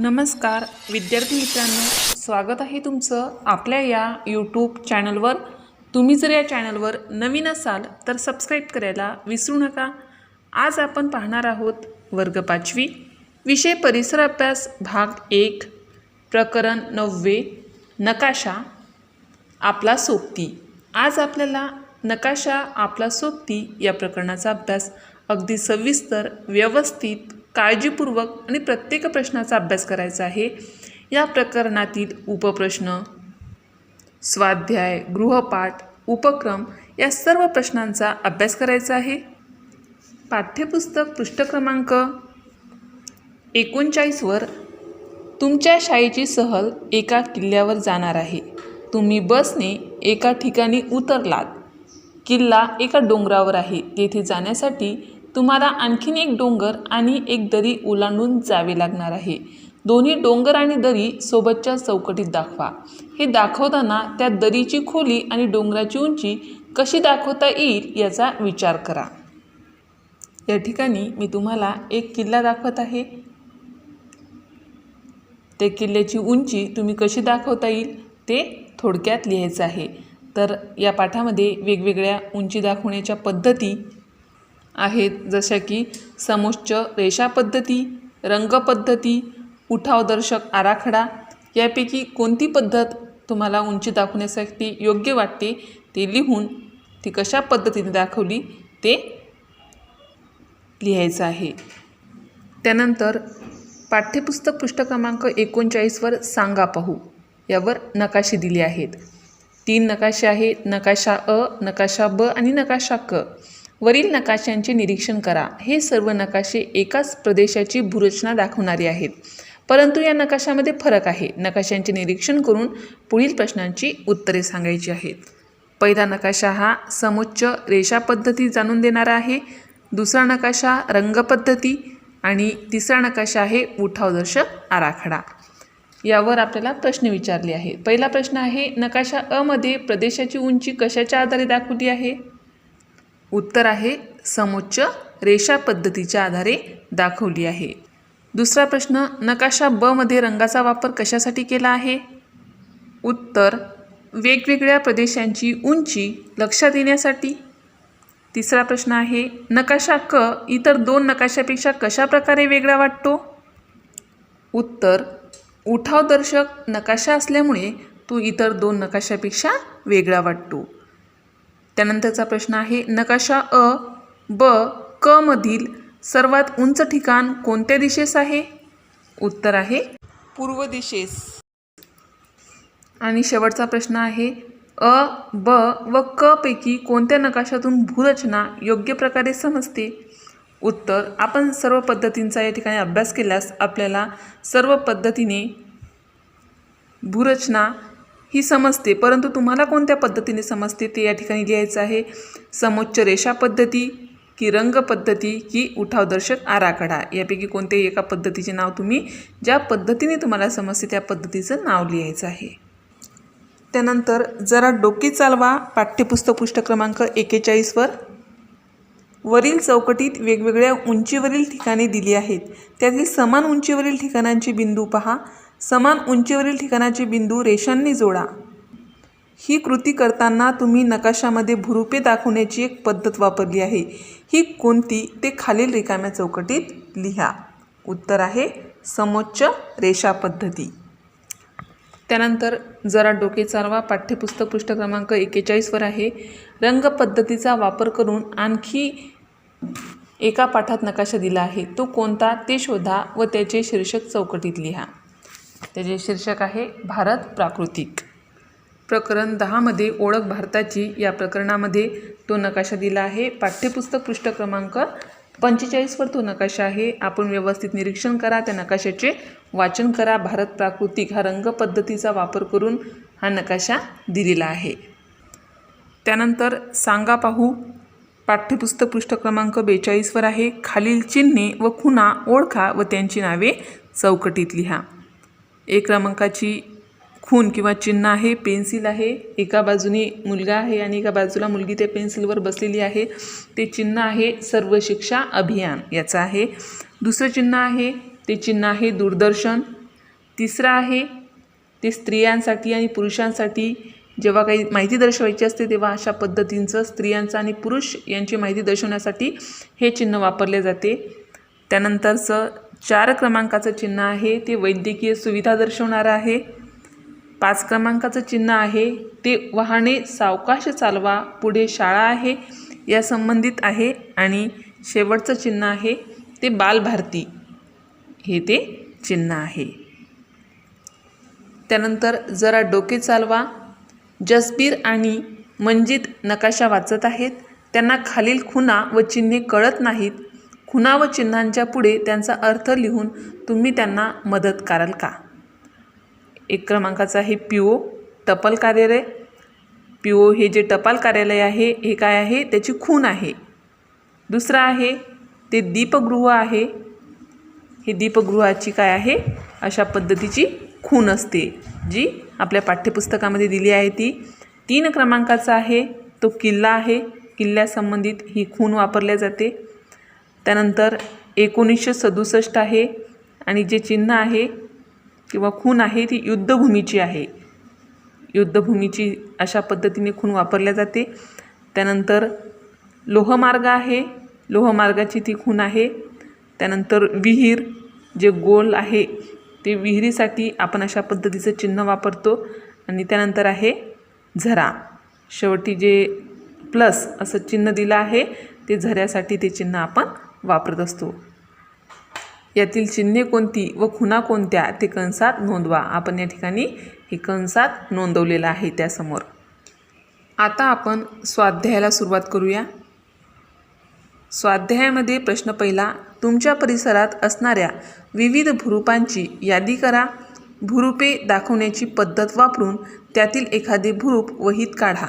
नमस्कार विद्यार्थी मित्रांनो स्वागत आहे तुमचं आपल्या या यूट्यूब चॅनलवर तुम्ही जर या चॅनलवर नवीन असाल तर सबस्क्राईब करायला विसरू नका. आज आपण पाहणार आहोत वर्ग पाचवी. विषय परिसर अभ्यास भाग एक प्रकरण नववे नकाशा आपला सोबती. आज आपल्याला नकाशा आपला सोबती या प्रकरणाचा अभ्यास अगदी सविस्तर व्यवस्थित काळजीपूर्वक आणि प्रत्येक प्रश्नाचा अभ्यास करायचा आहे. या प्रकरणातील उपप्रश्न स्वाध्याय गृहपाठ उपक्रम या सर्व प्रश्नांचा अभ्यास करायचा आहे. पाठ्यपुस्तक पृष्ठक्रमांक एकोणचाळीसवर तुमच्या शाळेची सहल एका किल्ल्यावर जाणार आहे. तुम्ही बसने एका ठिकाणी उतरलात. किल्ला एका डोंगरावर आहे. तेथे जाण्यासाठी तुम्हाला आणखीन एक डोंगर आणि एक दरी ओलांडून जावे लागणार आहे. दोन्ही डोंगर आणि दरी सोबतच्या चौकटीत दाखवा. हे दाखवताना त्या दरीची खोली आणि डोंगराची उंची कशी दाखवता येईल याचा विचार करा. या ठिकाणी मी तुम्हाला एक किल्ला दाखवत आहे. त्या किल्ल्याची उंची तुम्ही कशी दाखवता येईल ते थोडक्यात लिहायचं आहे. तर या पाठामध्ये वेगवेगळ्या उंची दाखवण्याच्या पद्धती आहेत. जशा की समोच्च रेषापद्धती रंगपद्धती उठावदर्शक आराखडा यापैकी कोणती पद्धत तुम्हाला उंची दाखवण्यासाठी योग्य वाटते ते लिहून ती कशा पद्धतीने दाखवली ते लिहायचं आहे. त्यानंतर पाठ्यपुस्तक पृष्ठ क्रमांक एकोणचाळीसवर सांगा पाहू. यावर नकाशे दिले आहेत. तीन नकाशे आहेत. नकाशा अ नकाशा ब आणि नकाशा क. वरील नकाशांचे निरीक्षण करा. हे सर्व नकाशे एकाच प्रदेशाची भूरचना दाखवणारे आहेत. परंतु या नकाशामध्ये फरक आहे. नकाशांचे निरीक्षण करून पुढील प्रश्नांची उत्तरे सांगायची आहेत. पहिला नकाशा हा समोच्च रेषा पद्धती जाणून देणारा आहे. दुसरा नकाशा रंगपद्धती आणि तिसरा नकाशा आहे उठावदर्शक आराखडा. यावर आपल्याला प्रश्न विचारले आहे पहिला प्रश्न आहे नकाशा अ मध्ये प्रदेशाची उंची कशाच्या आधारे दाखवली आहे? उत्तर आहे समोच्च रेषा पद्धतीच्या आधारे दाखवली आहे. दुसरा प्रश्न नकाशा ब मध्ये रंगाचा वापर कशासाठी केला आहे? उत्तर वेगवेगळ्या प्रदेशांची उंची लक्षात येण्यासाठी. तिसरा प्रश्न आहे नकाशा क इतर दोन नकाशापेक्षा कशा प्रकारे वेगळा वाटतो? उत्तर उठावदर्शक नकाशा असल्यामुळे तो इतर दोन नकाशापेक्षा वेगळा वाटतो. त्यानंतरचा प्रश्न आहे नकाशा अ ब क मधील सर्वात उंच ठिकाण कोणत्या दिशेस आहे? उत्तर आहे पूर्व दिशेस. आणि शेवटचा प्रश्न आहे अ ब व क पैकी कोणत्या नकाशातून भूरचना योग्य प्रकारे समजते? उत्तर आपण सर्व पद्धतींचा या ठिकाणी अभ्यास केल्यास आपल्याला सर्व पद्धतीने भूरचना ही समजते. परंतु तुम्हाला कोणत्या पद्धतीने समजते ते या ठिकाणी लिहायचं आहे? समोच्च रेषा पद्धती की रंग पद्धती की उठावदर्शक आराखडा. यापैकी कोणत्याही एका पद्धतीचे नाव तुम्ही ज्या पद्धतीने तुम्हाला समजते त्या पद्धतीचं नाव लिहायचं आहे. त्यानंतर जरा डोके चालवा. पाठ्यपुस्तक पृष्ठ क्रमांक एकेचाळीसवर वरील चौकटीत वेगवेगळ्या उंचीवरील ठिकाणे दिली आहेत. त्यातील समान उंचीवरील ठिकाणांचे बिंदू पहा. समान उंचीवरील ठिकाणाचे बिंदू रेषांनी जोडा. ही कृती करताना तुम्ही नकाशामध्ये भुरुपे दाखवण्याची एक पद्धत वापरली आहे. ही कोणती? ते खालील रिकाम्या चौकटीत लिहा. उत्तर आहे समोच्च रेषा पद्धती. त्यानंतर जरा डोके चालवा. पाठ्यपुस्तक पृष्ठ क्रमांक एकेचाळीसवर आहे. रंगपद्धतीचा वापर करून आणखी एका पाठात नकाशा दिला आहे. तो कोणता? ते शोधा व त्याचे शीर्षक चौकटीत लिहा. त्याचे शीर्षक आहे भारत प्राकृतिक. प्रकरण दहामध्ये ओळख भारताची या प्रकरणामध्ये तो नकाशा दिला आहे. पाठ्यपुस्तक पृष्ठ क्रमांक पंचेचाळीसवर तो नकाशा आहे. आपण व्यवस्थित निरीक्षण करा त्या नकाशाचे वाचन करा. भारत प्राकृतिक हा रंग पद्धतीचा वापर करून हा नकाशा दिलेला आहे. त्यानंतर सांगा पाहू. पाठ्यपुस्तक पृष्ठ क्रमांक बेचाळीसवर आहे. खालील चिन्हे व खुणा ओळखा व त्यांची नावे चौकटीत लिहा. एक क्रमांकाची खून किंवा चिन्ह आहे पेन्सिल आहे एका बाजूने मुलगा आहे आणि एका बाजूला मुलगी त्या पेन्सिलवर बसलेली आहे. ते चिन्ह आहे सर्व शिक्षा अभियान याचं आहे. दुसरं चिन्ह आहे ते चिन्ह आहे दूरदर्शन. तिसरं आहे ते स्त्रियांसाठी आणि पुरुषांसाठी. जेव्हा काही माहिती दर्शवायची असते तेव्हा अशा पद्धतींचं स्त्रियांचं आणि पुरुष यांची माहिती दर्शवण्यासाठी हे चिन्ह वापरले जाते. त्यानंतरचं चार क्रमांकाचं चिन्ह आहे ते वैद्यकीय सुविधा दर्शवणारं आहे. पाच क्रमांकाचं चिन्ह आहे ते वाहने सावकाश चालवा पुढे शाळा आहे या संबंधित आहे आणि शेवटचं चिन्ह आहे ते बालभारती. हे ते चिन्ह आहे. त्यानंतर जरा डोके चालवा. जसबीर आणि मंजित नकाशा वाचत आहेत. त्यांना खालील खुणा व चिन्हे कळत नाहीत. खुणा व चिन्हांच्या पुढे त्यांचा अर्थ लिहून तुम्ही त्यांना मदत कराल का? एक क्रमांकाचा आहे पी ओ टपाल कार्यालय. पी ओ हे जे टपाल कार्यालय आहे हे काय आहे? त्याची खून आहे. दुसरं आहे ते दीपगृह आहे. हे दीपगृहाची काय आहे? अशा पद्धतीची खून असते जी आपल्या पाठ्यपुस्तकामध्ये दिली आहे ती. तीन क्रमांकाचा आहे तो किल्ला आहे. किल्ल्यासंबंधित ही खून वापरल्या जाते. त्यानंतर एकोणीसशे सदुसष्ट आहे आणि जे चिन्ह आहे किंवा खून आहे ती युद्धभूमीची आहे. युद्धभूमीची अशा पद्धतीने खून वापरल्या जाते. त्यानंतर लोहमार्ग आहे. लोहमार्गाची ती खून आहे. त्यानंतर विहीर जे गोल आहे ते विहिरीसाठी आपण अशा पद्धतीचं चिन्ह वापरतो. आणि त्यानंतर आहे झरा. शेवटी जे प्लस असं चिन्ह दिलं आहे ते झऱ्यासाठी ते चिन्ह आपण वापरत असतो. यातील चिन्हे कोणती व खुणा कोणत्या ते कंसात नोंदवा. आपण या ठिकाणी हे कंसात नोंदवलेलं आहे त्यासमोर. आता आपण स्वाध्यायाला सुरुवात करूया. स्वाध्यायामध्ये प्रश्न पहिला तुमच्या परिसरात असणाऱ्या विविध भुरूपांची यादी करा. भुरूपे दाखवण्याची पद्धत वापरून त्यातील एखादे भुरूप वहीत काढा.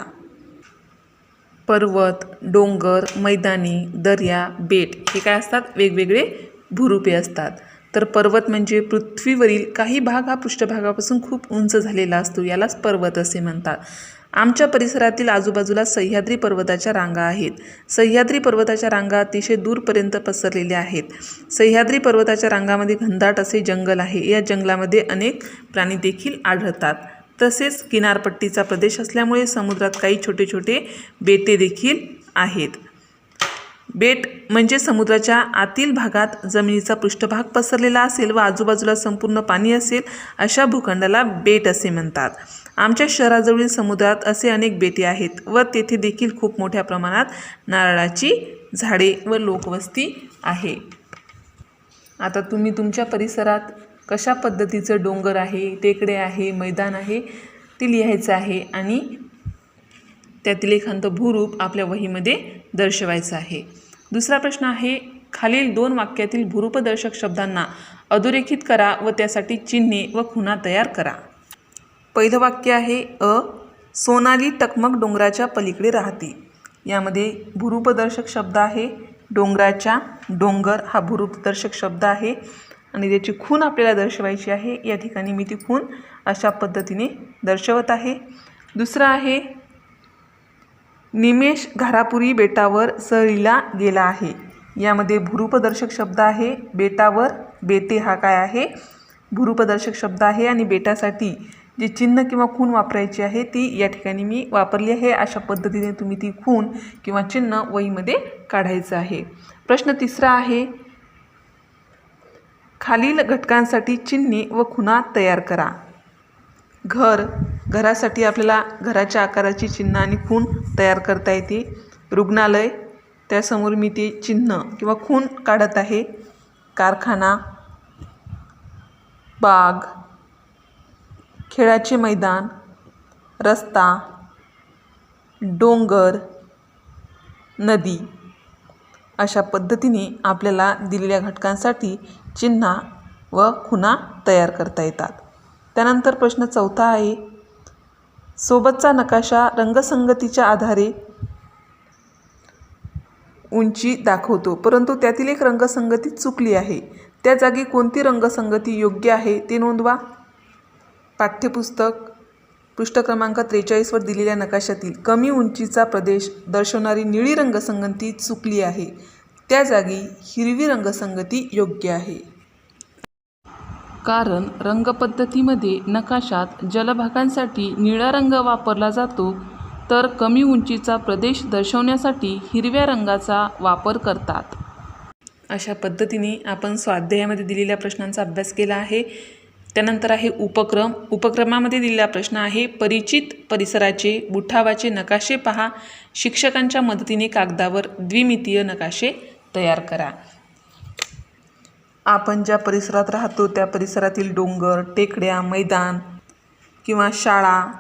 पर्वत डोंगर मैदानी दर्या बेट हे काय असतात? वेगवेगळे भूरूपे असतात. तर पर्वत म्हणजे पृथ्वीवरील काही भाग हा पृष्ठभागापासून खूप उंच झालेला असतो. यालाच पर्वत असे म्हणतात. आमच्या परिसरातील आजूबाजूला सह्याद्री पर्वताच्या रांगा आहेत. सह्याद्री पर्वताच्या रांगा अतिशय दूरपर्यंत पसरलेल्या आहेत. सह्याद्री पर्वताच्या रांगामध्ये घनदाट असे जंगल आहे. या जंगलामध्ये अनेक प्राणी देखील आढळतात. तसेच किनारपट्टीचा प्रदेश असल्यामुळे समुद्रात काही छोटे छोटे बेटे देखील आहेत. बेट म्हणजे समुद्राच्या आतील भागात जमिनीचा पृष्ठभाग पसरलेला असेल व आजूबाजूला संपूर्ण पाणी असेल अशा भूखंडाला बेट असे म्हणतात. आमच्या शहराजवळील समुद्रात असे अनेक बेटे आहेत व तेथे देखील खूप मोठ्या प्रमाणात नारळाची झाडे व लोकवस्ती आहे. आता तुम्ही तुमच्या परिसरात कशा पद्धतीचं डोंगर आहे टेकडे आहे मैदान आहे ते लिहायचं आहे आणि त्यातील एखांत भूरूप आपल्या वहीमध्ये दर्शवायचं आहे. दुसरा प्रश्न आहे खालील दोन वाक्यातील भूरूपदर्शक शब्दांना अधोरेखित करा व त्यासाठी चिन्हे व खुणा तयार करा. पहिलं वाक्य आहे अ सोनाली टकमक डोंगराच्या पलीकडे राहते. यामध्ये भूरूपदर्शक शब्द आहे डोंगराच्या डोंगर हा भूरूपदर्शक शब्द आहे. आणि त्याची खून आपल्याला दर्शवायची आहे. या ठिकाणी मी ती खून अशा पद्धतीने दर्शवत आहे. दुसरं आहे निमेष घारापुरी बेटावर सहलीला गेला आहे. यामध्ये भूरूपदर्शक शब्द आहे. बेटावर बेटे हा काय आहे? भूरूपदर्शक शब्द आहे आणि बेटासाठी जे चिन्ह किंवा खून वापरायची आहे ती या ठिकाणी मी वापरली आहे. अशा पद्धतीने तुम्ही ती खून किंवा चिन्ह वहीमध्ये काढायचं आहे. प्रश्न तिसरा आहे खालील घटकांसाठी चिन्हे व खुणा तयार करा. घर घरासाठी आपल्याला घराच्या आकाराची चिन्ह आणि खूण तयार करता येते. रुग्णालय त्यासमोर मी ते चिन्ह किंवा खूण काढत आहे. कारखाना बाग खेळाचे मैदान रस्ता डोंगर नदी. अशा पद्धतीने आपल्याला दिलेल्या घटकांसाठी चिन्हा व खुणा तयार करता येतात. त्यानंतर प्रश्न चौथा आहे सोबतचा नकाशा रंगसंगतीच्या आधारे उंची दाखवतो परंतु त्यातील एक रंगसंगती चुकली आहे. त्या जागी कोणती रंगसंगती योग्य आहे ते नोंदवा. पाठ्यपुस्तक पृष्ठ क्रमांक त्रेचाळीसवर दिलेल्या नकाशातील कमी उंचीचा प्रदेश दर्शवणारी निळी रंगसंगती चुकली आहे. त्या जागी हिरवी रंगसंगती योग्य आहे. कारण रंगपद्धतीमध्ये नकाशात जलभागांसाठी निळा रंग वापरला जातो तर कमी उंचीचा प्रदेश दर्शवण्यासाठी हिरव्या रंगाचा वापर करतात. अशा पद्धतीने आपण स्वाध्यायामध्ये दिलेल्या प्रश्नांचा अभ्यास केला आहे. त्यानंतर आहे उपक्रम. उपक्रमामध्ये दिलेला प्रश्न आहे परिचित परिसराचे बुठावाचे नकाशे पहा. शिक्षकांच्या मदतीने कागदावर द्विमितीय नकाशे तयार करा. आपण ज्या परिसरात राहतो त्या परिसरातील डोंगर टेकड्या मैदान किंवा शाळा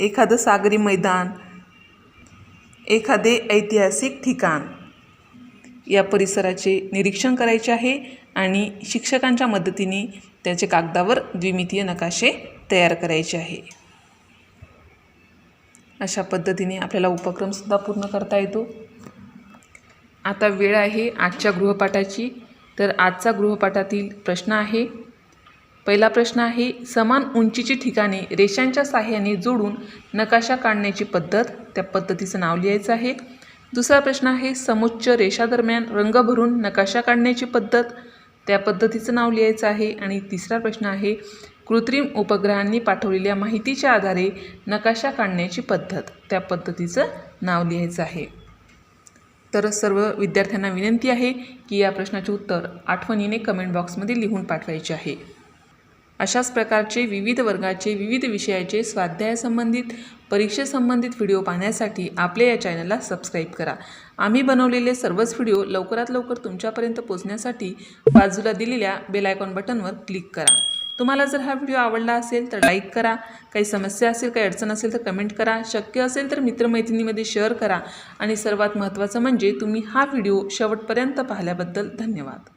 एखादं सागरी मैदान एखादे ऐतिहासिक ठिकाण. या परिसराचे निरीक्षण करायचे आहे आणि शिक्षकांच्या मदतीने त्याचे कागदावर द्विमितीय नकाशे तयार करायचे आहे. अशा पद्धतीने आपल्याला उपक्रमसुद्धा पूर्ण करता येतो. आता वेळ आहे आजच्या गृहपाठाची. तर आजचा गृहपाठातील प्रश्न आहे. पहिला प्रश्न आहे समान उंचीची ठिकाणे रेषांच्या साह्याने जोडून नकाशा काढण्याची पद्धत त्या पद्धतीचं नाव लिहायचं आहे. दुसरा प्रश्न आहे समुच्च रेषादरम्यान रंग भरून नकाशा काढण्याची पद्धत. त्या पद्धतीचं नाव लिहायचं आहे. आणि तिसरा प्रश्न आहे कृत्रिम उपग्रहांनी पाठवलेल्या माहितीच्या आधारे नकाशा काढण्याची पद्धत. त्या पद्धतीचं नाव लिहायचं आहे. तर सर्व विद्यार्थ्यांना विनंती आहे की या प्रश्नाचे उत्तर आठवणीने कमेंट बॉक्समध्ये लिहून पाठवायचे आहे. अशाच प्रकारचे विविध वर्गाचे विविध विषयाचे स्वाध्यायासंबंधित परीक्षेसंबंधित व्हिडिओ पाहण्यासाठी आपल्या या चॅनलला सबस्क्राईब करा. आम्ही बनवलेले सर्वच व्हिडिओ लवकरात लवकर तुमच्यापर्यंत पोहोचण्यासाठी बाजूला दिलेल्या बेलायकॉन बटनवर क्लिक करा. तुम्हाला जर हा व्हिडिओ आवडला असेल तर लाईक करा. काही समस्या असेल काही अडचण असेल तर कमेंट करा. शक्य असेल तर मित्रमैत्रिणीमध्ये शेअर करा. आणि सर्वात महत्त्वाचं म्हणजे तुम्ही हा व्हिडिओ शेवटपर्यंत पाहिल्याबद्दल धन्यवाद.